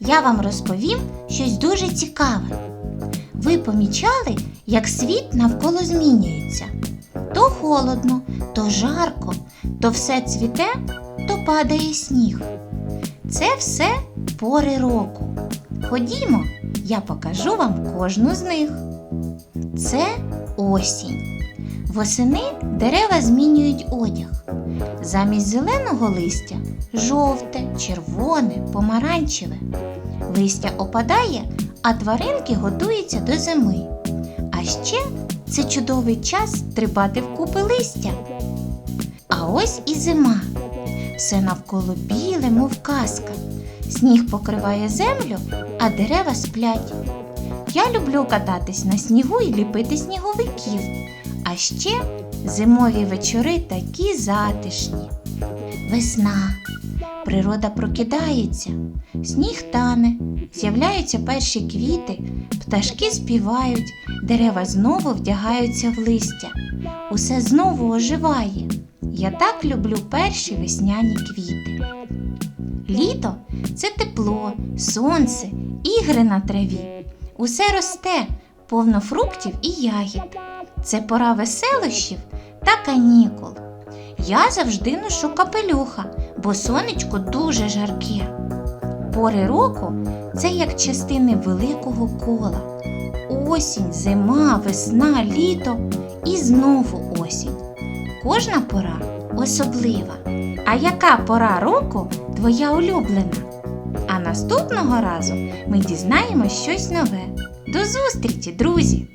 я вам розповім щось дуже цікаве. Ви помічали, як світ навколо змінюється? То холодно, то жарко, то все цвіте, то падає сніг. Це все пори року. Ходімо, я покажу вам кожну з них. Це осінь. Восени дерева змінюють одяг. Замість зеленого листя жовте, червоне, помаранчеве. Листя опадає, а тваринки готуються до зими. А ще це чудовий час стрибати в купи листя. А ось і зима. Все навколо біле, мов казка. Сніг покриває землю, а дерева сплять. Я люблю кататись на снігу і ліпити сніговиків. А ще зимові вечори такі затишні. Весна. Природа прокидається, сніг тане, з'являються перші квіти, пташки співають, дерева знову вдягаються в листя. Усе знову оживає. Я так люблю перші весняні квіти. Літо це тепло, сонце, ігри на траві. Усе росте, повно фруктів і ягід. Це пора веселощів та канікул. Я завжди ношу капелюха, бо сонечко дуже жарке. Пори року це як частини великого кола. Осінь, зима, весна, літо і знову осінь. Кожна пора особлива. А яка пора року твоя улюблена? А наступного разу ми дізнаємось щось нове. До зустрічі, друзі!